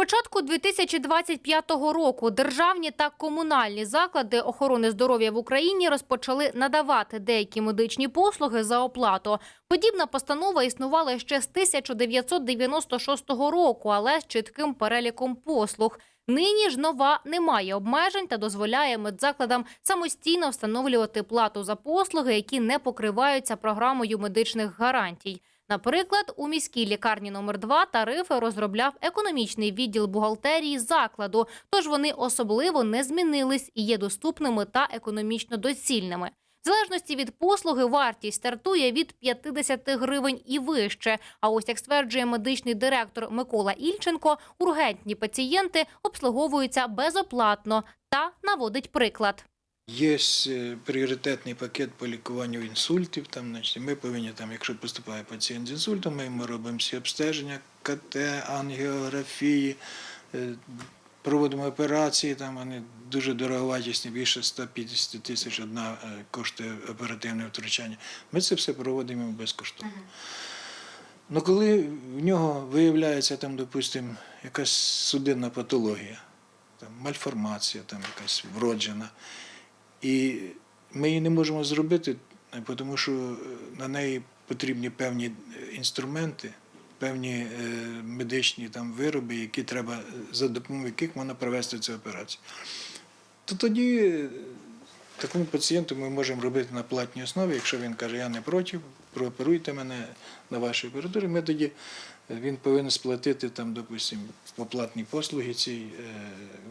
початку 2025 року державні та комунальні заклади охорони здоров'я в Україні розпочали надавати деякі медичні послуги за оплату. Подібна постанова існувала ще з 1996 року, але з чітким переліком послуг. Нині ж нова не має обмежень та дозволяє медзакладам самостійно встановлювати плату за послуги, які не покриваються програмою медичних гарантій. Наприклад, у міській лікарні номер 2 тарифи розробляв економічний відділ бухгалтерії закладу, тож вони особливо не змінились і є доступними та економічно доцільними. В залежності від послуги вартість стартує від 50 гривень і вище. А ось як стверджує медичний директор Микола Ільченко, ургентні пацієнти обслуговуються безоплатно та наводить приклад. Є е, пріоритетний пакет по лікуванню інсультів. Там, значить, ми повинні, там, якщо поступає пацієнт з інсультом, ми йому робимо всі обстеження, КТ, ангіографії, е, проводимо операції, там вони дуже дороговартісні, більше 150 тисяч одна е, коштує оперативне втручання. Ми це все проводимо безкоштовно. Ну, коли в нього виявляється, там, допустимо, якась судинна патологія, там, мальформація, там якась вроджена, і ми її не можемо зробити, тому що е, на неї потрібні певні е, інструменти, певні е, медичні там, вироби, які треба, за допомогою яких можна провести цю операцію. То тоді такому пацієнту ми можемо робити на платній основі, якщо він каже, я не проти, прооперуйте мене на вашій опературі, ми тоді він повинен сплатити там, допустимо, по платній послуги цій е,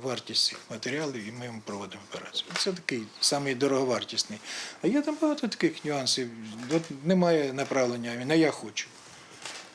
вартість цих матеріалів, і ми йому проводимо операцію. Це такий самий дороговартісний. А є там багато таких нюансів. От немає направлення, він, а я хочу.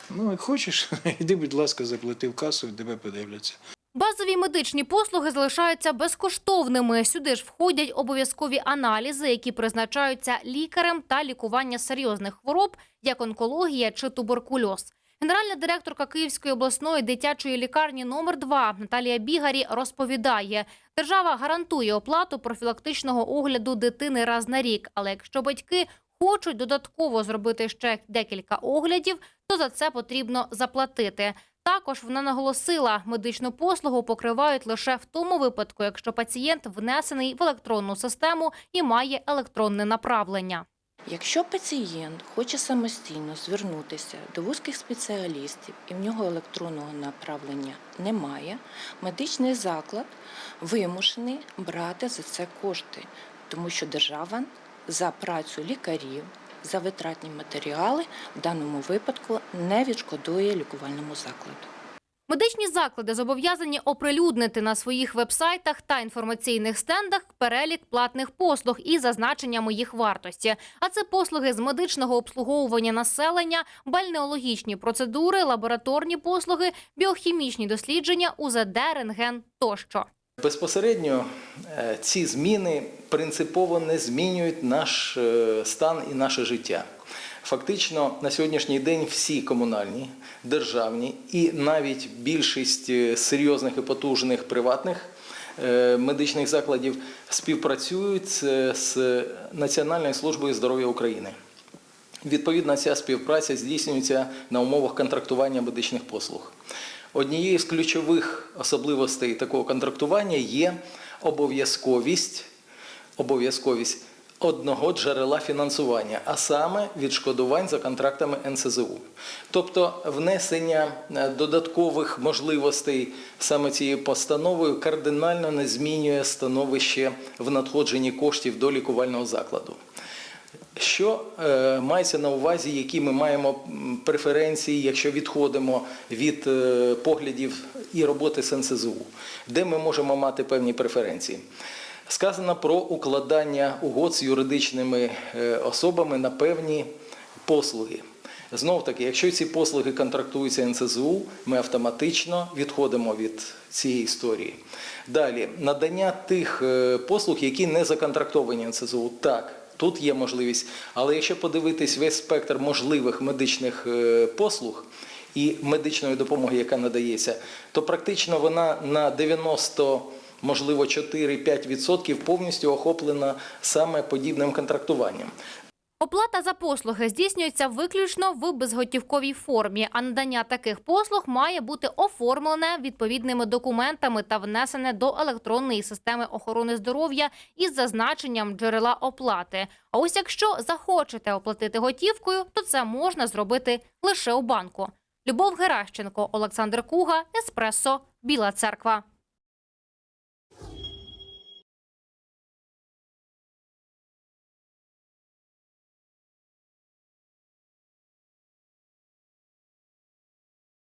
Ну, як хочеш, йди, будь ласка, заплати в касу, тебе подивляться. Базові медичні послуги залишаються безкоштовними. Сюди ж входять обов'язкові аналізи, які призначаються лікарем та лікування серйозних хвороб, як онкологія чи туберкульоз. Генеральна директорка Київської обласної дитячої лікарні номер 2 Наталія Бігарі розповідає, держава гарантує оплату профілактичного огляду дитини раз на рік. Але якщо батьки хочуть додатково зробити ще декілька оглядів, то за це потрібно заплатити. Також вона наголосила, медичну послугу покривають лише в тому випадку, якщо пацієнт внесений в електронну систему і має електронне направлення. Якщо пацієнт хоче самостійно звернутися до вузьких спеціалістів і в нього електронного направлення немає, медичний заклад вимушений брати за це кошти, тому що держава за працю лікарів, за витратні матеріали в даному випадку не відшкодує лікувальному закладу. Медичні заклади зобов'язані оприлюднити на своїх вебсайтах та інформаційних стендах перелік платних послуг із зазначеннями їх вартості. А це послуги з медичного обслуговування населення, бальнеологічні процедури, лабораторні послуги, біохімічні дослідження, УЗД, рентген тощо. Безпосередньо е, ці зміни принципово не змінюють наш е, стан і наше життя. Фактично, на сьогоднішній день всі комунальні, державні і навіть більшість е, серйозних і потужних приватних е, медичних закладів співпрацюють з- з Національною службою здоров'я України. Відповідно, ця співпраця здійснюється на умовах контрактування медичних послуг. Однією з ключових особливостей такого контрактування є обов'язковість, обов'язковість одного джерела фінансування, а саме відшкодувань за контрактами НСЗУ. Тобто внесення е, додаткових можливостей саме цією постановою кардинально не змінює становище в надходженні коштів до лікувального закладу. Що е, мається на увазі, які ми маємо преференції, якщо відходимо від е, поглядів і роботи з НСЗУ, де ми можемо мати певні преференції? Сказано про укладання угод з юридичними е, особами на певні послуги. Знов таки, якщо ці послуги контрактуються НСЗУ, ми автоматично відходимо від цієї історії. Далі, надання тих е, послуг, які не законтрактовані НСЗУ, так. Тут є можливість, але якщо подивитись весь спектр можливих медичних е, послуг і медичної допомоги, яка надається, то практично вона на 90, можливо, 4-5% повністю охоплена саме подібним контрактуванням. Оплата за послуги здійснюється виключно в безготівковій формі, а надання таких послуг має бути оформлене відповідними документами та внесене до електронної системи охорони здоров'я із зазначенням джерела оплати. А ось якщо захочете оплатити готівкою, то це можна зробити лише у банку. Любов Геращенко, Олександр Куга, Еспресо, Біла Церква.